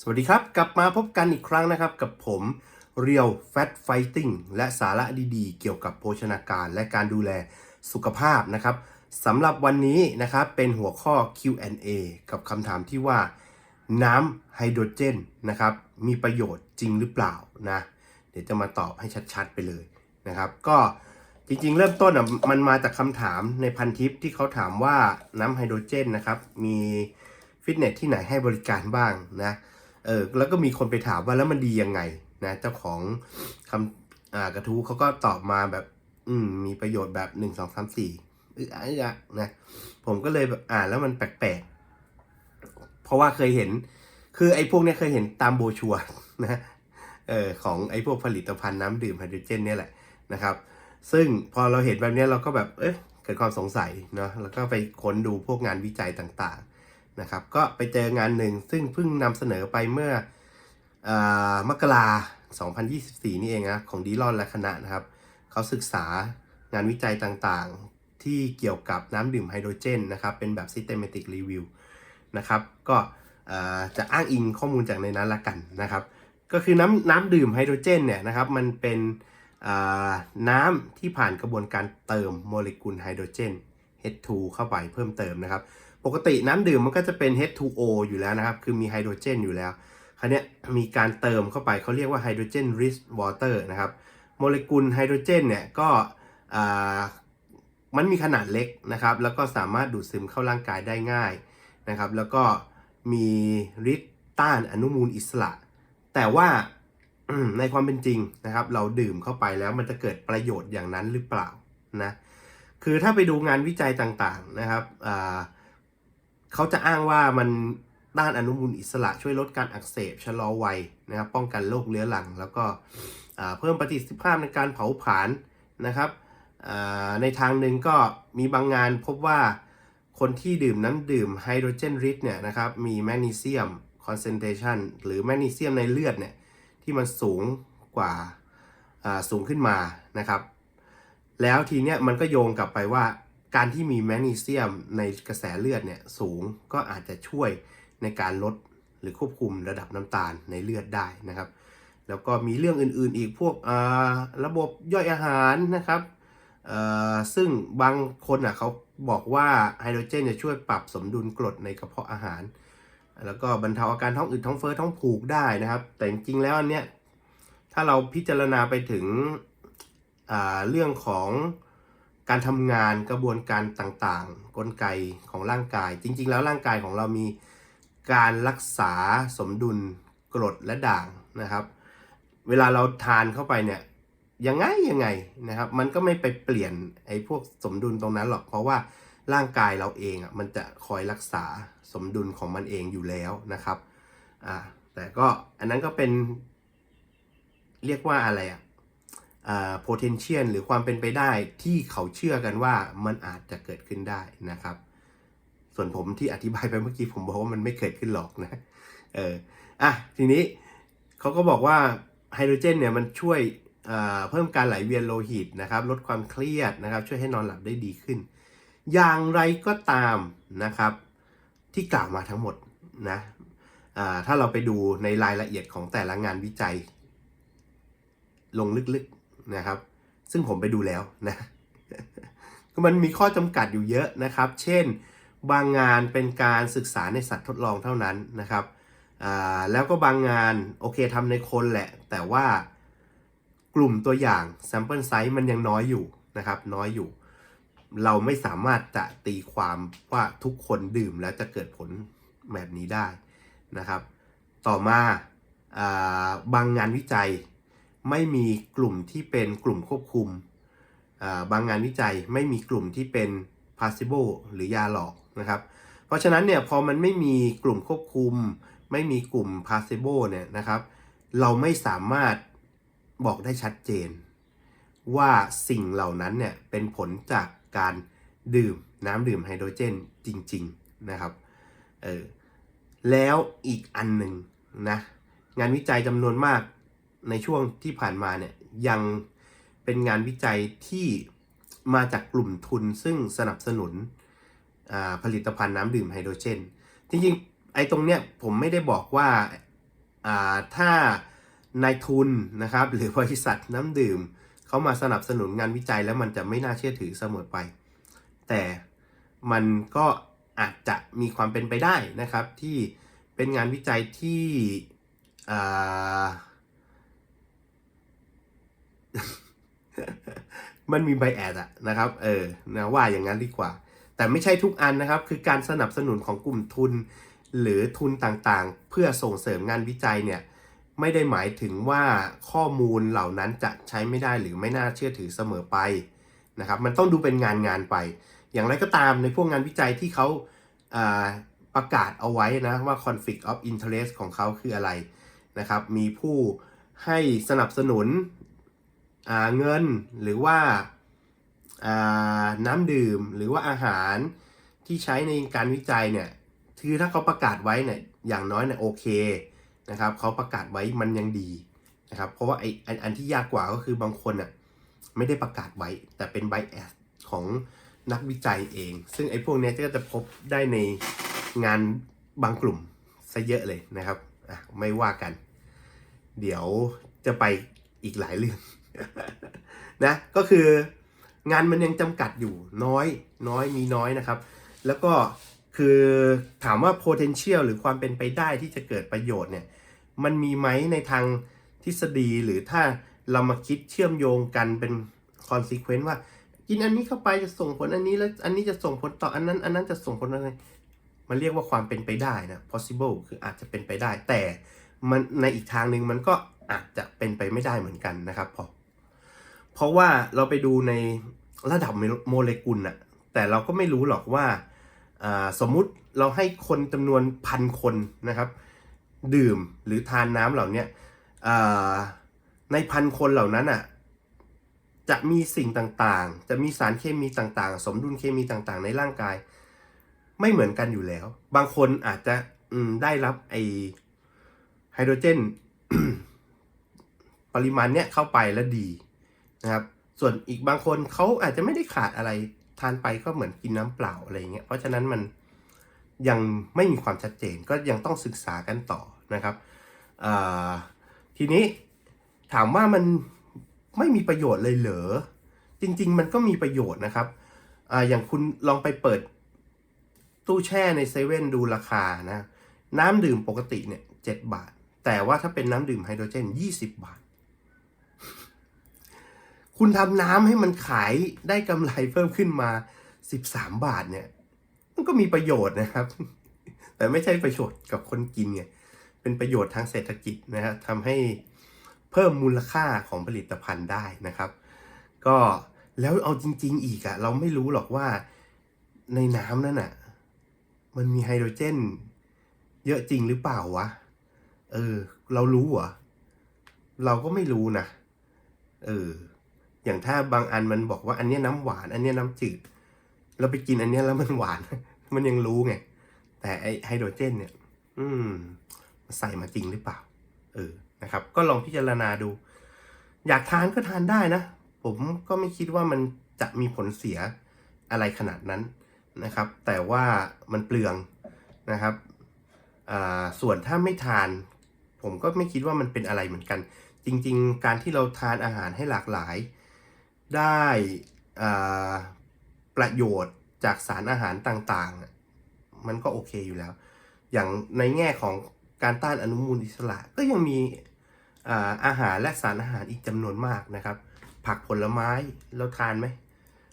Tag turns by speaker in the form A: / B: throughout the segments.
A: สวัสดีครับ กลับมาพบกันอีกครั้งนะครับกับผมเรียว Fat Fighting และสาระดีๆ เกี่ยวกับโภชนาการและการดูแลสุขภาพนะครับสำหรับวันนี้นะครับเป็นหัวข้อ Q&A กับคำถามที่ว่า น้ำไฮโดรเจนนะครับมีประโยชน์จริงหรือเปล่านะเดี๋ยวจะมาตอบให้ชัดๆไปเลยนะครับ ก็จริงๆ เริ่มต้นอะมันมาจากคำถามในพันทิปที่เขาถามว่าน้ำไฮโดรเจนนะครับมีฟิตเนสที่ไหนให้บริการบ้างนะ เออแล้วก็มีคนไปถามว่าแล้วมันดียังไงนะเจ้าของคำอ่ากระทู้เขาก็ตอบมาแบบ อืมมีประโยชน์แบบหนึ่งสองสามสี่อึอะอึอะนะผมก็เลยแบบอ่านแล้วมันแปลกๆ เพราะว่าเคยเห็น คือไอ้พวกเนี้ยเคยเห็นตามโบชัวนะเออของไอ้พวกผลิตภัณฑ์น้ำดื่มไฮโดรเจนเนี่ยแหละนะครับ ซึ่งพอเราเห็นแบบเนี้ยเราก็แบบเอ๊ะเกิดความสงสัยเนาะแล้วก็ไปค้นดูพวกงานวิจัยต่างๆ นะครับ ก็ไปเจองานหนึ่งซึ่งเพิ่งนำเสนอไปเมื่อออมกรา2024 นี่เองนะของดีลอนและคณะนะครับ เขาศึกษางานวิจัยต่างๆ ที่เกี่ยวกับน้ำดื่มไฮโดรเจนนะครับ เป็นแบบ systematic review นะครับ ก็จะอ้างอิงข้อมูลจากในนั้นละกันนะครับ ก็คือน้ำน้ำดื่มไฮโดรเจนเนี่ยนะครับ มันเป็นน้ำที่ผ่านกระบวนการเติมโมเลกุลไฮโดรเจน H2 เข้าไปเพิ่มเติมนะครับ ปกติน้ำดื่มมันก็จะเป็น H2O อยู่แล้วนะครับ คือมีไฮโดรเจนอยู่แล้วคราวนี้มีการเติมเข้าไปเขาเรียกว่าไฮโดรเจน rich water นะครับ โมเลกุลไฮโดรเจนเนี่ยก็มันมีขนาดเล็กนะครับ แล้วก็สามารถดูดซึมเข้าร่างกายได้ง่ายนะครับ แล้วก็มีฤทธิ์ต้านอนุมูลอิสระ แต่ว่าในความเป็นจริงนะครับ เราดื่มเข้าไปแล้วมันจะเกิดประโยชน์อย่างนั้นหรือเปล่านะ คือถ้าไปดูงานวิจัยต่างๆนะครับอ่า เขาจะอ้างว่ามันต้านอนุมูลอิสระช่วยลดการอักเสบชะลอวัยนะครับ ป้องกันโรคเรื้อรัง แล้วก็เพิ่มประสิทธิภาพในการเผาผลาญนะครับในทางหนึ่งก็มีบางงานพบว่าคนที่ดื่มน้ำดื่มไฮโดรเจนริชเนี่ยนะครับมีแมกนีเซียมคอนเซนเทชันหรือแมกนีเซียมในเลือดเนี่ยที่มันสูงกว่าอ่าสูงขึ้นมานะครับ แล้วทีเนี้ยมันก็โยงกลับไปว่า การที่มีแมกนีเซียมในกระแสเลือดเนี่ยสูงก็อาจจะช่วยในการลดหรือควบคุมระดับน้ำตาลในเลือดได้นะครับ แล้วก็มีเรื่องอื่นๆอีกพวกอ่าระบบย่อยอาหารนะครับเออซึ่งบางคนอะเขาบอกว่าไฮโดรเจนจะช่วยปรับสมดุลกรดในกระเพาะอาหาร แล้วก็บรรเทาอาการท้องอืดท้องเฟ้อท้องผูกได้นะครับ แต่จริงๆแล้วอันเนี้ยถ้าเราพิจารณาไปถึงอ่าเรื่องของ การทำงานกระบวนการต่างๆ กลไกของร่างกาย จริง ๆ แล้วร่างกายของเรามีการรักษาสมดุลกรดและด่างนะครับ เวลาเราทานเข้าไปเนี่ยยังไงยังไงนะครับ มันก็ไม่ไปเปลี่ยนไอ้พวกสมดุลตรงนั้นหรอก เพราะว่าร่างกายเราเองอะมันจะคอยรักษาสมดุลของมันเองอยู่แล้วนะครับอ่าแต่ก็อันนั้นก็เป็นเรียกว่าอะไรอะ potential หรือความเป็นไปได้ที่เขาเชื่อกันว่ามันอาจจะเกิดขึ้นได้นะครับ ส่วนผมที่อธิบายไปเมื่อกี้ผมบอกว่ามันไม่เกิดขึ้นหรอกนะเอออะทีนี้เขาก็บอกว่าไฮโดรเจนเนี่ยมันช่วยอ่าเพิ่มการไหลเวียนโลหิตนะครับลดความเครียดนะครับ ช่วยให้นอนหลับได้ดีขึ้น อย่างไรก็ตามนะครับ ที่กล่าวมาทั้งหมดนะอ่าถ้าเราไปดูในรายละเอียดของแต่ละงานวิจัย ลงลึกๆ นะครับ ซึ่งผมไปดูแล้วนะมันมีข้อจำกัดอยู่เยอะนะครับ เช่น บางงานเป็นการศึกษาในสัตว์ทดลองเท่านั้นนะครับแล้วก็บางงานโอเคทำในคนแหละ แต่ว่ากลุ่มตัวอย่าง sample size มันยังน้อยอยู่นะครับ น้อยอยู่ เราไม่สามารถจะตีความว่าทุกคนดื่มแล้วจะเกิดผลแบบนี้ได้นะครับ ต่อมาอาบางงานวิจัย ไม่มีกลุ่มที่เป็นกลุ่มควบคุม บางงานวิจัยไม่มีกลุ่มที่เป็น placebo หรือยาหลอกนะครับ เพราะฉะนั้นเนี่ยพอมันไม่มีกลุ่มควบคุม ไม่มีกลุ่ม placebo เนี่ยนะครับ เราไม่สามารถบอกได้ชัดเจน ว่าสิ่งเหล่านั้นเนี่ยเป็นผลจากการดื่มน้ำดื่มไฮโดรเจนจริง ๆนะครับเออแล้วอีกอันหนึ่งนะงานวิจัยจำนวนมาก ในช่วงที่ผ่านมาเนี่ยยังเป็นงานวิจัยที่มาจากกลุ่มทุนซึ่งสนับสนุนผลิตภัณฑ์น้ำดื่มไฮโดรเจน จริงๆ ไอ้ตรงเนี้ยผมไม่ได้บอกว่าอ่าถ้านายทุนนะครับหรือบริษัทน้ำดื่มเขามาสนับสนุนงานวิจัยแล้วมันจะไม่น่าเชื่อถือเสมอไป แต่มันก็อาจจะมีความเป็นไปได้นะครับที่เป็นงานวิจัยที่อ่า มันมีไบแอดอะนะครับ เออนะว่าอย่างนั้นดีกว่า แต่ไม่ใช่ทุกอันนะครับ คือการสนับสนุนของกลุ่มทุน หรือทุนต่างๆ เพื่อส่งเสริมงานวิจัยเนี่ยไม่ได้หมายถึงว่าข้อมูลเหล่านั้นจะใช้ไม่ได้หรือไม่น่าเชื่อถือเสมอไปนะครับ มันต้องดูเป็นงานงานไป อย่างไรก็ตามในพวกงานวิจัยที่เขาอ่าประกาศเอาไว้นะว่า conflict of interest ของเขาคืออะไรนะครับ มีผู้ให้สนับสนุน เงินหรือว่าอ่าน้ำดื่มหรือว่าอาหารที่ใช้ในการวิจัยเนี่ยคือถ้าเขาประกาศไว้เนี่ยอย่างน้อยเนี่ยโอเคนะครับเขาประกาศไว้มันยังดีนะครับเพราะว่าไออันอันที่ยากกว่าก็คือบางคนอะไม่ได้ประกาศไว้ แต่เป็นไบแอสของนักวิจัยเอง ซึ่งไอ้พวกนี้ก็จะพบได้ในงานบางกลุ่มซะเยอะเลยนะครับอะไม่ว่ากัน เดี๋ยวจะไปอีกหลายเรื่อง นะก็คืองานมันยังจำกัดอยู่น้อยน้อยมีน้อยนะครับ แล้วก็คือถามว่า potential หรือความเป็นไปได้ที่จะเกิดประโยชน์เนี่ยมันมีไหมในทางทฤษฎีหรือถ้าเรามาคิดเชื่อมโยงกันเป็น consequence ว่า กินอันนี้เข้าไปจะส่งผลอันนี้แล้วอันนี้จะส่งผลต่ออันนั้น อันนั้นจะส่งผลอะไรมันเรียกว่าความเป็นไปได้นะ possible คืออาจจะเป็นไปได้ แต่มันในอีกทางหนึ่งมันก็อาจจะเป็นไปไม่ได้เหมือนกันนะครับพราะ เพราะว่าเราไปดูในระดับโมเลกุลน่ะแต่เราก็ไม่รู้หรอกว่าสมมุติเราให้คนจำนวนพันคนนะครับ ดื่มหรือทานน้ำเหล่านี้ในพันคนเหล่านั้นอะจะมีสิ่งต่างๆ จะมีสารเคมีต่างๆ สมดุลเคมีต่างๆ ในร่างกาย ไม่เหมือนกันอยู่แล้ว บางคนอาจจะได้รับไอไฮโดรเจน ปริมาณเนี้ยเข้าไปแล้วดี นะครับส่วนอีกบางคนเขาอาจจะไม่ได้ขาดอะไรทานไปก็เหมือนกินน้ำเปล่าอะไรอย่างเงี้ยเพราะฉะนั้นมันยังไม่มีความชัดเจนก็ยังต้องศึกษากันต่อนะครับทีนี้ถามว่ามันไม่มีประโยชน์เลยเหรอจริง ๆ มันก็มีประโยชน์นะครับออย่างคุณลองไปเปิดตู้แช่ในเซเว่นดูราคานะน้ำดื่มปกติเนี่ยเจ็ดบาท แต่ว่าถ้าเป็นน้ำดื่มไฮโดรเจนยี่สิบบาท คุณทำน้ำให้มันขายได้กำไรเพิ่มขึ้นมาสิบสามบาทเนี่ย มันก็มีประโยชน์นะครับ แต่ไม่ใช่ประโยชน์กับคนกินไงเป็นประโยชน์ทางเศรษฐกิจนะฮะทำให้เพิ่มมูลค่าของผลิตภัณฑ์ได้นะครับ ก็แล้วเอาจริง ๆ อีกอะเราไม่รู้หรอกว่าในน้ำนั่นอะมันมีไฮโดรเจน เยอะจริงหรือเปล่าวะ เออ เรารู้เหรอ เราก็ไม่รู้นะ เออ อย่างถ้าบางอันมันบอกว่าอันนี้น้ำหวาน อันนี้น้ำจืด เราไปกินอันนี้แล้วมันหวาน มันยังรู้ไง แต่ไอไฮโดรเจนเนี่ย อืมใส่มาจริงหรือเปล่า เออ นะครับ ก็ลองพิจารณาดู อยากทานก็ทานได้นะ ผมก็ไม่คิดว่ามันจะมีผลเสียอะไรขนาดนั้นนะครับ แต่ว่ามันเปลืองนะครับอ่าส่วนถ้าไม่ทาน ผมก็ไม่คิดว่ามันเป็นอะไรเหมือนกัน จริง ๆ การที่เราทานอาหารให้หลากหลาย ได้ประโยชน์จากสารอาหารต่างๆ มันก็โอเคอยู่แล้ว อย่างในแง่ของการต้านอนุมูลอิสระก็ยังมีอาหารและสารอาหารอีกจำนวนมากนะครับ ผักผลไม้เราทานไหม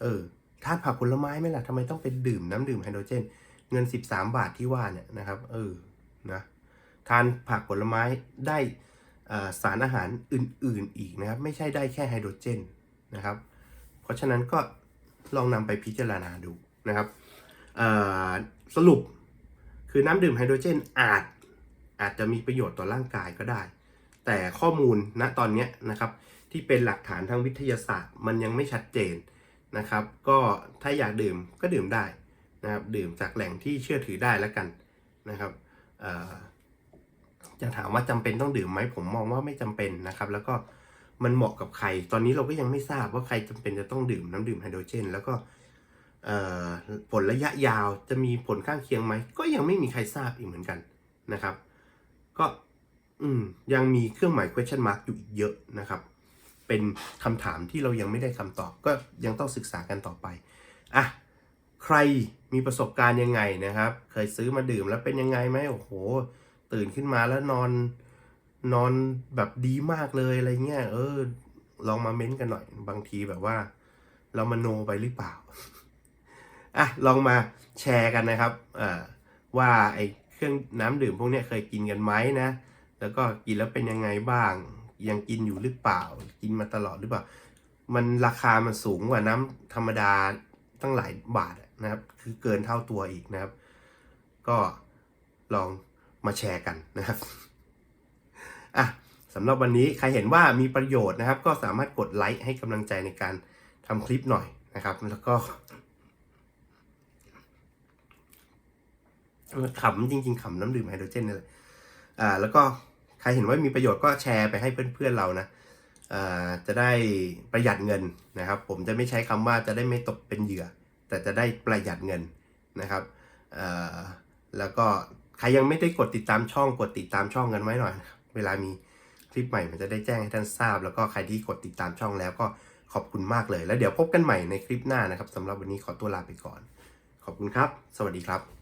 A: เออทานผักผลไม้ไหมล่ะทำไมต้องไปดื่มน้ำดื่มไฮโดรเจน เงิน 13 บาทที่ว่าเนี่ยนะครับ เออนะทานผักผลไม้ได้สารอาหารอื่นๆอีกนะครับ ไม่ใช่ได้แค่ไฮโดรเจน นะครับ เพราะฉะนั้นก็ลองนำไปพิจารณาดูนะครับสรุปคือน้ำดื่มไฮโดรเจนอาจอาจจะมีประโยชน์ต่อร่างกายก็ได้ แต่ข้อมูลณตอนนี้นะครับที่เป็นหลักฐานทางวิทยาศาสตร์ มันยังไม่ชัดเจนนะครับ ก็ถ้าอยากดื่มก็ดื่มได้นะครับดื่มจากแหล่งที่เชื่อถือได้แล้วกันนะครับจะถามว่าจำเป็นต้องดื่มไหมผมมองว่าไม่จำเป็นนะครับ แล้วก็ มันเหมาะกับใคร ตอนนี้เราก็ยังไม่ทราบว่าใครจำเป็นจะต้องดื่มน้ำดื่มไฮโดรเจน แล้วก็ผลระยะยาวจะมีผลข้างเคียงไหม ก็ยังไม่มีใครทราบอีกเหมือนกันนะครับ ก็อืมยังมีเครื่องหมาย question mark อยู่อีกเยอะนะครับ เป็นคำถามที่เรายังไม่ได้คำตอบ ก็ยังต้องศึกษากันต่อไปอะใครมีประสบการณ์ยังไงนะครับ เคยซื้อมาดื่มแล้วเป็นยังไงไหมโอ้โห ตื่นขึ้นมาแล้วนอน นอนแบบดีมากเลยอะไรเงี้ยเออ ลองมาเม้นต์กันหน่อย บางทีแบบว่า เรามาโนไปหรือเปล่าอะลองมาแชร์กันนะครับอ่าว่าไอ้เครื่องน้ำดื่มพวกนี้เคยกินกันไหมนะ แล้วก็กินแล้วเป็นยังไงบ้าง ยังกินอยู่หรือเปล่า กินมาตลอดหรือเปล่า มันราคามันสูงกว่าน้ำธรรมดาตั้งหลายบาทนะครับ คือเกินเท่าตัวอีกนะครับ ก็ลองมาแชร์กันนะครับ อะสำหรับวันนี้ใครเห็นว่ามีประโยชน์นะครับ ก็สามารถกดไลค์ให้กำลังใจในการทำคลิปหน่อยนะครับ แล้วก็ขำจริงๆขำน้ำดื่มไฮโดรเจนนี่แหละอ่าแล้วก็ใครเห็นว่ามีประโยชน์ก็แชร์ไปให้เพื่อนๆเรานะอ่าจะได้ประหยัดเงินนะครับ ผมจะไม่ใช้คำว่าจะได้ไม่ตกเป็นเหยื่อ แต่จะได้ประหยัดเงินนะครับอ่าแล้วก็ใครยังไม่ได้กดติดตามช่องกดติดตามช่องกันไว้หน่อยนะครับ เวลามีคลิปใหม่มันจะได้แจ้งให้ท่านทราบ แล้วก็ใครที่กดติดตามช่องแล้วก็ขอบคุณมากเลย แล้วเดี๋ยวพบกันใหม่ในคลิปหน้านะครับสำหรับวันนี้ขอตัวลาไปก่อน ขอบคุณครับ สวัสดีครับ